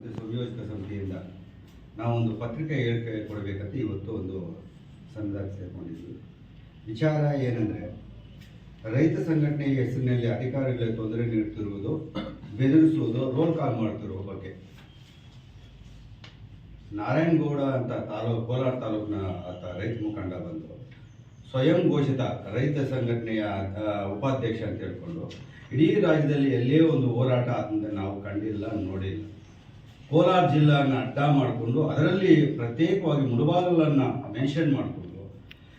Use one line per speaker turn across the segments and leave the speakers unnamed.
ಸಂಯೋಜಕ ಸಮಿತಿಯಿಂದ ನಾವೊಂದು ಪತ್ರಿಕೆ ಹೇಳಿಕೆ ಕೊಡಬೇಕಂತ ಇವತ್ತು ಒಂದು ಸಂಘದಾಗ ಸೇರ್ಕೊಂಡಿದ್ವಿ. ವಿಚಾರ ಏನಂದರೆ, ರೈತ ಸಂಘಟನೆಯ ಹೆಸರಿನಲ್ಲಿ ಅಧಿಕಾರಿಗಳಿಗೆ ತೊಂದರೆ ನೀಡುತ್ತಿರುವುದು, ಬೆದರಿಸುವುದು ರೋಲ್ ಕಾಲ್ ಮಾಡುತ್ತಿರುವ ಬಗ್ಗೆ. ನಾರಾಯಣಗೌಡ ಅಂತ ತಾಲೂಕು, ಕೋಲಾರ ತಾಲೂಕಿನ ರೈತ ಮುಖಂಡ ಬಂದು ಸ್ವಯಂ ಘೋಷಿತ ರೈತ ಸಂಘಟನೆಯ ಉಪಾಧ್ಯಕ್ಷ ಅಂತ ಹೇಳ್ಕೊಂಡು, ಇಡೀ ರಾಜ್ಯದಲ್ಲಿ ಎಲ್ಲೇ ಒಂದು ಹೋರಾಟ ಆದಂತೆ ನಾವು ಕಂಡಿಲ್ಲ, ನೋಡಿಲ್ಲ. ಕೋಲಾರ ಜಿಲ್ಲೆಯನ್ನು ಅಡ್ಡ ಮಾಡಿಕೊಂಡು ಅದರಲ್ಲಿ ಪ್ರತ್ಯೇಕವಾಗಿ ಮುಡುಬಾಗಲನ್ನು ಮೆನ್ಷನ್ ಮಾಡಿಕೊಂಡು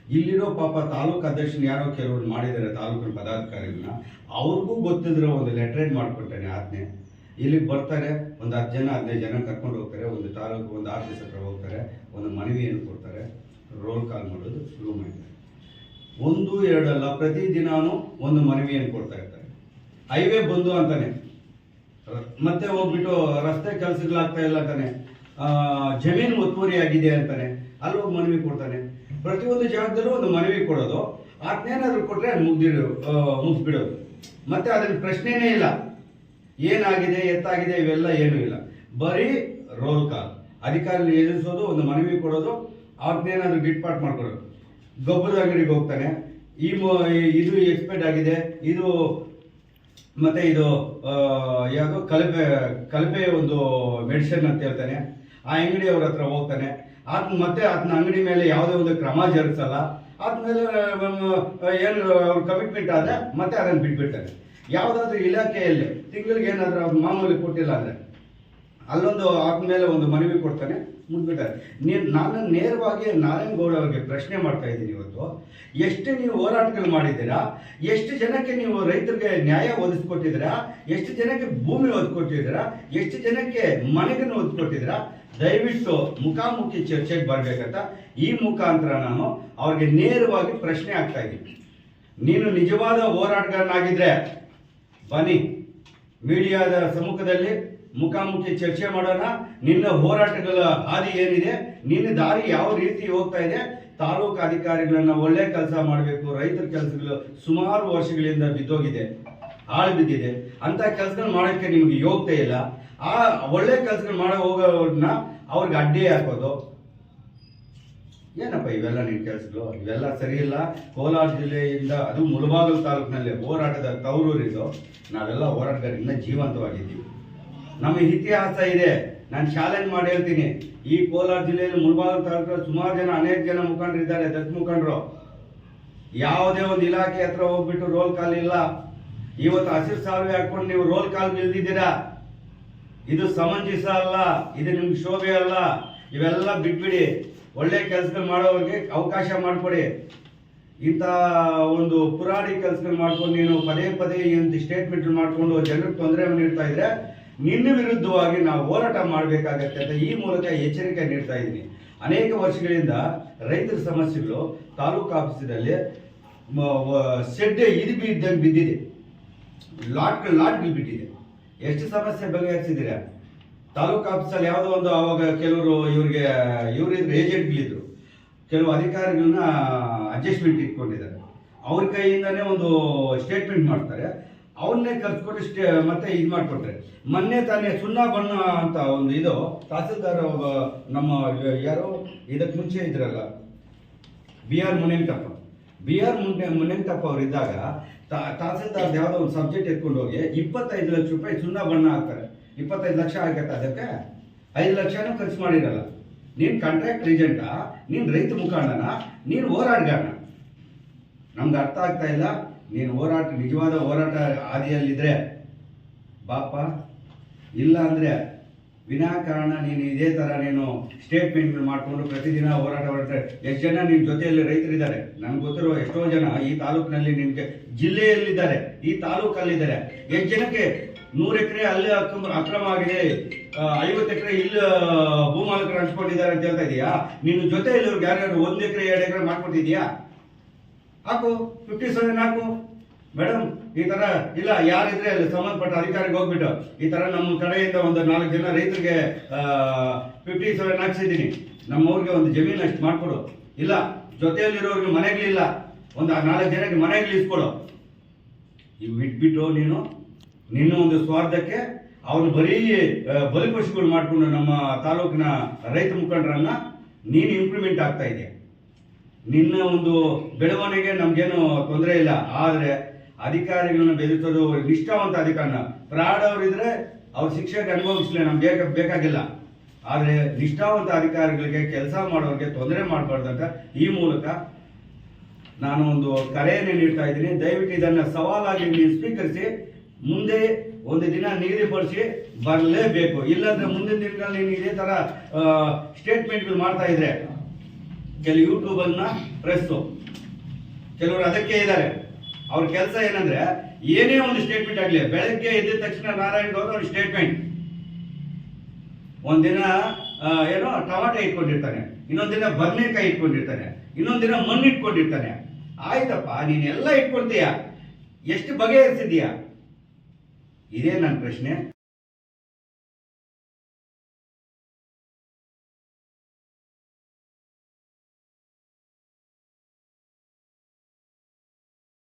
ಇಲ್ಲಿರೋ ಪಾಪ ತಾಲೂಕು ಅಧ್ಯಕ್ಷನ ಯಾರೋ ಕೆಲವರು ಮಾಡಿದ್ದಾರೆ, ತಾಲೂಕಿನ ಪದಾಧಿಕಾರಿಗಳನ್ನ ಅವ್ರಿಗೂ ಗೊತ್ತಿದ್ರೆ ಒಂದು ಲೆಟ್ರೇಟ್ ಮಾಡ್ಕೊಳ್ತಾನೆ ಆಜ್ಞೆ ಇಲ್ಲಿಗೆ ಬರ್ತಾರೆ, ಒಂದು ಹತ್ತು ಜನ, ಹದಿನೈದು ಜನ ಕರ್ಕೊಂಡು ಹೋಗ್ತಾರೆ, ಒಂದು ತಾಲೂಕು, ಒಂದು ಆಫೀಸ್ ಹತ್ರ ಹೋಗ್ತಾರೆ, ಒಂದು ಮನವಿಯನ್ನು ಕೊಡ್ತಾರೆ ರೋಲ್ ಕಾಲ್ ಮಾಡೋದು ಶುರು ಮಾಡ್ತಾರೆ ಒಂದು ಎರಡಲ್ಲ ಪ್ರತಿದಿನಾನು ಒಂದು ಮನವಿಯನ್ನು ಕೊಡ್ತಾ ಇರ್ತಾರೆ. ಹೈವೇ ಬಂದು ಅಂತಾನೆ. ರ- ಮತ್ತೆ ಹೋಗ್ಬಿಟ್ಟು ರಸ್ತೆ ಕೆಲಸಗಳಾಗ್ತಾ ಇಲ್ಲ ತಾನೆ ಜಮೀನು ಒತ್ತುವರಿ ಆಗಿದೆ ಅಂತಾನೆ. ಅಲ್ಲಿ ಹೋಗಿ ಮನವಿ ಕೊಡ್ತಾನೆ. ಪ್ರತಿಯೊಂದು ಜಾಗದಲ್ಲೂ ಒಂದು ಮನವಿ ಕೊಡೋದು. ಅದನ್ನೇನಾದ್ರೂ ಕೊಟ್ರೆ ಮುಗ್ದಿಡೋ ಮುಗಿಸ್ಬಿಡೋದು. ಮತ್ತೆ ಅದನ್ನ ಪ್ರಶ್ನೆನೇ ಇಲ್ಲ. ಏನಾಗಿದೆ, ಎತ್ತಾಗಿದೆ, ಇವೆಲ್ಲ ಏನೂ ಇಲ್ಲ. ಬರೀ ರೋಲ್ ಕಾಲ್ ಅಧಿಕಾರಿ ಎದುರಿಸೋದು, ಒಂದು ಮನವಿ ಕೊಡೋದು ಅವ್ರನ್ನೇನಾದ್ರೂ ಗಿಟ್ಪಾಟ್ ಮಾಡ್ಕೊಡೋದು ಗೊಬ್ಬರದ ಅಂಗಡಿಗೆ ಹೋಗ್ತಾನೆ. ಈ ಇದು ಎಕ್ಸ್ಪೈರ್ಡ್ ಆಗಿದೆ, ಇದು ಮತ್ತೆ ಇದು ಯಾವುದೋ ಕಲಪೆ ಕಲಪೆ ಒಂದು ಮೆಡಿಸಿನ್ ಅಂತ ಹೇಳ್ತಾನೆ. ಆ ಅಂಗಡಿಯವ್ರ ಹತ್ರ ಹೋಗ್ತಾನೆ. ಆತ ಮತ್ತೆ ಆತನ ಅಂಗಡಿ ಮೇಲೆ ಯಾವುದೇ ಒಂದು ಕ್ರಮ ಜರುಗಿಸಲ್ಲ. ಆದ್ಮೇಲೆ ಏನು ಅವ್ರ ಕಮಿಟ್ಮೆಂಟ್ ಆದರೆ ಮತ್ತೆ ಅದನ್ನು ಬಿಟ್ಬಿಡ್ತಾನೆ. ಯಾವುದಾದ್ರೂ ಇಲಾಖೆಯಲ್ಲಿ ತಿಂಗಳಿಗೆ ಏನಾದರೂ ಅವ್ರು ಮಾಮೂಲಿ ಕೊಟ್ಟಿಲ್ಲ ಅಂದ್ರೆ. ಅಲ್ಲೊಂದು ಆದ್ಮೇಲೆ ಒಂದು ಮನವಿ ಕೊಡ್ತಾನೆ ಮುಂದ್ಬಿಟ್ಟಾರೆ ನೀನು, ನಾನು ನೇರವಾಗಿ ನಾರಾಯಣಗೌಡ ಅವರಿಗೆ ಪ್ರಶ್ನೆ ಮಾಡ್ತಾ ಇದ್ದೀನಿ ಇವತ್ತು. ಎಷ್ಟು ನೀವು ಹೋರಾಟಗಳು ಮಾಡಿದ್ದೀರಾ? ಎಷ್ಟು ಜನಕ್ಕೆ ನೀವು ರೈತರಿಗೆ ನ್ಯಾಯ ಒದಗಿಸ್ಕೊಟ್ಟಿದ್ದೀರಾ? ಎಷ್ಟು ಜನಕ್ಕೆ ಭೂಮಿ ಒದಗಿಕೊಟ್ಟಿದ್ದೀರಾ ಎಷ್ಟು ಜನಕ್ಕೆ ಮನೆಗಳನ್ನು ಒದಗಿಕೊಟ್ಟಿದ್ದೀರಾ ದಯವಿಟ್ಟು ಮುಖಾಮುಖಿ ಚರ್ಚೆಗೆ ಬರಬೇಕಂತ ಈ ಮುಖಾಂತರ ನಾನು ಅವ್ರಿಗೆ ನೇರವಾಗಿ ಪ್ರಶ್ನೆ ಆಗ್ತಾ ಇದ್ದೀನಿ. ನೀನು ನಿಜವಾದ ಹೋರಾಟಗಾರನಾಗಿದ್ರೆ ಬನ್ನಿ, ಮೀಡಿಯಾದ ಸಮ್ಮುಖದಲ್ಲಿ ಮುಖಾಮುಖಿ ಚರ್ಚೆ ಮಾಡೋಣ. ನಿನ್ನ ಹೋರಾಟಗಳ ಹಾದಿ ಏನಿದೆ, ನಿನ್ನ ದಾರಿ ಯಾವ ರೀತಿ ಹೋಗ್ತಾ ಇದೆ, ತಾಲೂಕು ಅಧಿಕಾರಿಗಳನ್ನ ಒಳ್ಳೆ ಕೆಲಸ ಮಾಡಬೇಕು, ರೈತರ ಕೆಲಸಗಳು ಸುಮಾರು ವರ್ಷಗಳಿಂದ ಬಿದ್ದೋಗಿದೆ, ಹಾಳು ಬಿದ್ದಿದೆ. ಅಂತ ಕೆಲಸಗಳು ಮಾಡೋಕ್ಕೆ ನಿಮ್ಗೆ ಯೋಗ್ಯತೆ ಇಲ್ಲ. ಆ ಒಳ್ಳೆ ಕೆಲಸಗಳು ಮಾಡೋ ಹೋಗೋರ್ನ ಅವ್ರಿಗೆ ಅಡ್ಡಿ ಹಾಕೋದು. ಏನಪ್ಪ ಇವೆಲ್ಲ ನಿನ್ನ ಕೆಲಸಗಳು? ಇವೆಲ್ಲ ಸರಿ ಇಲ್ಲ. ಕೋಲಾರ ಜಿಲ್ಲೆಯಿಂದ ಅದು ಮುಳಬಾಗಲು ತಾಲೂಕಿನಲ್ಲಿ ಹೋರಾಟದ ತವರೂರಿದು ನಾವೆಲ್ಲ ಹೋರಾಟಗಾರರಿಂದ ಜೀವಂತವಾಗಿದ್ದೀವಿ. ನಮ್ಮ ಇತಿಹಾಸ ಇದೆ. ನಾನು ಚಾಲೆಂಜ್ ಮಾಡಿ ಹೇಳ್ತೀನಿ. ಈ ಕೋಲಾರ ಜಿಲ್ಲೆಯಲ್ಲಿ ಮುಳಬಾಗಲು ತಾಲೂಕಲ್ಲಿ ಸುಮಾರು ಜನ, ಅನೇಕ ಜನ ಮುಖಂಡರಿದ್ದಾರೆ ದತ್ ಮುಖಂಡರು. ಯಾವುದೇ ಒಂದು ಇಲಾಖೆ ಹತ್ರ ಹೋಗ್ಬಿಟ್ಟು ರೋಲ್ ಕಾಲ್ ಇಲ್ಲ. ಇವತ್ತು ಹಸಿರು ಸಾಲು ಹಾಕೊಂಡು ನೀವು ರೋಲ್ ಕಾಲ್ ಇಲ್ದಿದ್ದೀರಾ ಇದು ಸಮಂಜಸ ಅಲ್ಲ, ಇದು ನಿಮ್ಗೆ ಶೋಭೆ ಅಲ್ಲ. ಇವೆಲ್ಲ ಬಿಟ್ಬಿಡಿ. ಒಳ್ಳೆ ಕೆಲಸಗಳು ಮಾಡೋರಿಗೆ ಅವಕಾಶ ಮಾಡಿಕೊಡಿ. ಇಂಥ ಒಂದು ಪುರಾಣಿ ಕೆಲಸಗಳು ಮಾಡ್ಕೊಂಡು ನೀನು ಪದೇ ಪದೇ ಇಂಥ ಸ್ಟೇಟ್ಮೆಂಟ್ ಮಾಡಿಕೊಂಡು ಜನರಿಗೆ ತೊಂದರೆ ನೀಡ್ತಾ ಇದ್ರೆ ನಿನ್ನ ವಿರುದ್ಧವಾಗಿ ನಾವು ಹೋರಾಟ ಮಾಡಬೇಕಾಗತ್ತೆ ಅಂತ ಈ ಮೂಲಕ ಎಚ್ಚರಿಕೆ ನೀಡ್ತಾ ಇದ್ದೀನಿ. ಅನೇಕ ವರ್ಷಗಳಿಂದ ರೈತರ ಸಮಸ್ಯೆಗಳು ತಾಲೂಕು ಆಫೀಸಿನಲ್ಲಿ ಸೆಡ್ಡೆ ಇದು ಬಿದ್ದಂಗೆ ಬಿದ್ದಿದೆ. ಲಾಟ್ಗಳು ಲಾಟ್ಗಳು ಬಿಟ್ಟಿದೆ ಎಷ್ಟು ಸಮಸ್ಯೆ ಬಗೆಹರಿಸಿದ್ದೀರಾ? ತಾಲೂಕು ಆಫೀಸಲ್ಲಿ ಯಾವುದೋ ಒಂದು ಅವಾಗ ಕೆಲವರು ಇವರಿಗೆ ಇವರಿದ್ರು ಏಜೆಂಟ್ಗಳಿದ್ರು. ಕೆಲವು ಅಧಿಕಾರಿಗಳನ್ನ ಅಡ್ಜಸ್ಟ್ಮೆಂಟ್ ಇಟ್ಕೊಂಡಿದ್ದಾರೆ. ಅವ್ರ ಕೈಯಿಂದನೇ ಒಂದು ಸ್ಟೇಟ್ಮೆಂಟ್ ಮಾಡ್ತಾರೆ. ಅವನ್ನೇ ಕರ್ಸ್ಕೊಂಡು ಸ್ಟೇ, ಮತ್ತೆ ಇದು ಮಾಡಿಕೊಟ್ರೆ. ಮೊನ್ನೆ ತಾನೇ ಸುಣ್ಣ ಬಣ್ಣ ಅಂತ ಒಂದು ಇದು, ತಹಸೀಲ್ದಾರ್ ನಮ್ಮ ಯಾರು ಇದಕ್ಕೆ ಮುಂಚೆ ಇದ್ರಲ್ಲ, B R Munentappa B R ಮುನ್ನೆ Munentappa ಅವ್ರು ಇದ್ದಾಗ ತಹಸೀಲ್ದಾರ್ ಯಾವುದೋ ಒಂದು ಸಬ್ಜೆಕ್ಟ್ ಎತ್ಕೊಂಡು ಹೋಗಿ, ಇಪ್ಪತ್ತೈದು ಲಕ್ಷ ರೂಪಾಯಿ ಸುಣ್ಣ ಬಣ್ಣ ಹಾಕ್ತಾರೆ. ಇಪ್ಪತ್ತೈದು ಲಕ್ಷ ಆಗತ್ತೆ ಅದಕ್ಕೆ, ಐದು ಲಕ್ಷನೂ ಖರ್ಚು ಮಾಡಿರಲ್ಲ. ನೀನು ಕಾಂಟ್ರಾಕ್ಟ್ ಏಜೆಂಟಾ ನೀನು ರೈತ ಮುಖಂಡನ, ನೀನು ಹೋರಾಟಗಾರನ ನಮ್ಗೆ ಅರ್ಥ ಆಗ್ತಾ ಇಲ್ಲ. ನೀನು ಹೋರಾಟ, ನಿಜವಾದ ಹೋರಾಟ ಹಾದಿಯಲ್ಲಿದ್ದರೆ ಬಾಪ, ಇಲ್ಲ ಅಂದರೆ ವಿನಾಕಾರಣ ನೀನು ಇದೇ ಥರ ನೀನು ಸ್ಟೇಟ್ಮೆಂಟ್ ಮಾಡಿಕೊಂಡು ಪ್ರತಿದಿನ ಹೋರಾಟ ಮಾಡ್ತಾರೆ. ಎಷ್ಟು ಜನ ನಿನ್ನ ಜೊತೆಯಲ್ಲಿ ರೈತರಿದ್ದಾರೆ? ನನಗೆ ಗೊತ್ತಿರೋ ಎಷ್ಟೋ ಜನ ಈ ತಾಲೂಕಿನಲ್ಲಿ ನಿಮಗೆ ಜಿಲ್ಲೆಯಲ್ಲಿದ್ದಾರೆ. ಈ ತಾಲೂಕಲ್ಲಿದ್ದಾರೆ. ಎಷ್ಟು ಜನಕ್ಕೆ ನೂರು ಎಕರೆ ಅಲ್ಲಿ ಅಕ್ರಮ ಅಕ್ರಮ ಆಗಿದೆ ಐವತ್ತು ಎಕರೆ ಇಲ್ಲಿ ಭೂಮಾಲಕರು ಹಂಚ್ಕೊಂಡಿದ್ದಾರೆ ಅಂತ ಹೇಳ್ತಾ ಇದೀಯಾ? ನಿನ್ನ ಜೊತೆಯಲ್ಲಿ ಯಾರ್ಯಾರು ಒಂದು ಎಕರೆ, ಎರಡು ಎಕರೆ ಮಾಡ್ಕೊಟ್ಟಿದ್ಯಾ ಹಾಕು ಫಿಫ್ಟಿ ಸೆವೆನ್ ಹಾಕು. ಮೇಡಮ್ ಈ ತರ ಇಲ್ಲ, ಯಾರಿದ್ರೆ ಅಲ್ಲಿ ಸಂಬಂಧಪಟ್ಟ ಅಧಿಕಾರಿಗೆ ಹೋಗ್ಬಿಟ್ಟು, ಈ ತರ ನಮ್ಮ ಕಡೆಯಿಂದ ಒಂದು ನಾಲ್ಕು ಜನ ರೈತರಿಗೆ ಫಿಫ್ಟಿ ಸೆವೆನ್ ಹಾಕ್ಸಿದ್ದೀನಿ. ನಮ್ಮವ್ರಿಗೆ ಒಂದು ಜಮೀನು ಅಷ್ಟು ಮಾಡ್ಕೊಡು. ಇಲ್ಲ, ಜೊತೆಯಲ್ಲಿರೋರಿಗೆ ಮನೆಗಳಿಲ್ಲ ಒಂದು ನಾಲ್ಕು ಜನಕ್ಕೆ ಮನೆಗಳು ಇಸ್ಕೊಡು. ಇವು ಬಿಟ್ಬಿಟ್ಟು ನೀನು, ನಿನ್ನ ಒಂದು ಸ್ವಾರ್ಥಕ್ಕೆ ಅವನು ಬರೀ ಬಲಿಪಶುಗಳು ಮಾಡಿಕೊಂಡು ನಮ್ಮ ತಾಲೂಕಿನ ರೈತ ಮುಖಂಡರನ್ನ ನೀನು ಇಂಪ್ಲಿಮೆಂಟ್ ಆಗ್ತಾ ಇದೆ ನಿನ್ನ ಒಂದು ಬೆಳವಣಿಗೆ ನಮ್ಗೇನು ತೊಂದರೆ ಇಲ್ಲ. ಆದರೆ ಅಧಿಕಾರಿಗಳನ್ನ ಬೆದರಿಸೋದು ನಿಷ್ಠಾವಂತ ಅಧಿಕಾರನ. ಪ್ರಾಡವರಿದ್ರೆ ಅವ್ರ ಶಿಕ್ಷೆಗೆ ಅನುಭವಿಸ್ಲಿ, ನಮ್ಗೆ ಬೇಕ ಬೇಕಾಗಿಲ್ಲ. ಆದರೆ ನಿಷ್ಠಾವಂತ ಅಧಿಕಾರಿಗಳಿಗೆ ಕೆಲಸ ಮಾಡೋರಿಗೆ ತೊಂದರೆ ಮಾಡಬಾರ್ದು ಈ ಮೂಲಕ ನಾನು ಒಂದು ಕರೆಯನ್ನು ನೀಡ್ತಾ ಇದ್ದೀನಿ. ದಯವಿಟ್ಟು ಇದನ್ನು ಸವಾಲಾಗಿ ನೀವು ಸ್ವೀಕರಿಸಿ, ಮುಂದೆ ಒಂದು ದಿನ ನಿಗದಿಪಡಿಸಿ ಬರಲೇಬೇಕು. ಇಲ್ಲಾಂದ್ರೆ ಮುಂದಿನ ದಿನಗಳಲ್ಲಿ ನೀನು ಇದೇ ತರ ಸ್ಟೇಟ್ಮೆಂಟ್ಗಳು ಮಾಡ್ತಾ ಇದ್ರೆ ಕೆಲವು ಯೂಟ್ಯೂಬನ್ನ ಪ್ರೆಸ್ಸು. ಕೆಲವರು ಅದಕ್ಕೆ ಇದ್ದಾರೆ. ಅವ್ರ ಕೆಲಸ ಏನಂದ್ರೆ, ಏನೇ ಒಂದು ಸ್ಟೇಟ್ಮೆಂಟ್ ಆಗಲಿ, ಬೆಳಗ್ಗೆ ಎದ್ದ ತಕ್ಷಣ ನಾರಾಯಣ ಗೌಡ ಅವ್ರ ಸ್ಟೇಟ್ಮೆಂಟ್ ಒಂದಿನ ಏನೋ ಟಮಾಟೆ ಇಟ್ಕೊಂಡಿರ್ತಾನೆ. ಇನ್ನೊಂದಿನ ಬದನೆಕಾಯಿ ಇಟ್ಕೊಂಡಿರ್ತಾನೆ. ಇನ್ನೊಂದಿನ ಮಣ್ಣು ಇಟ್ಕೊಂಡಿರ್ತಾನೆ. ಆಯ್ತಪ್ಪ ನೀನೆಲ್ಲ ಇಟ್ಕೊಳ್ತೀಯ? ಎಷ್ಟು ಬಗೆಹರಿಸಿದೀಯ ಇದೇ ನನ್ನ ಪ್ರಶ್ನೆ.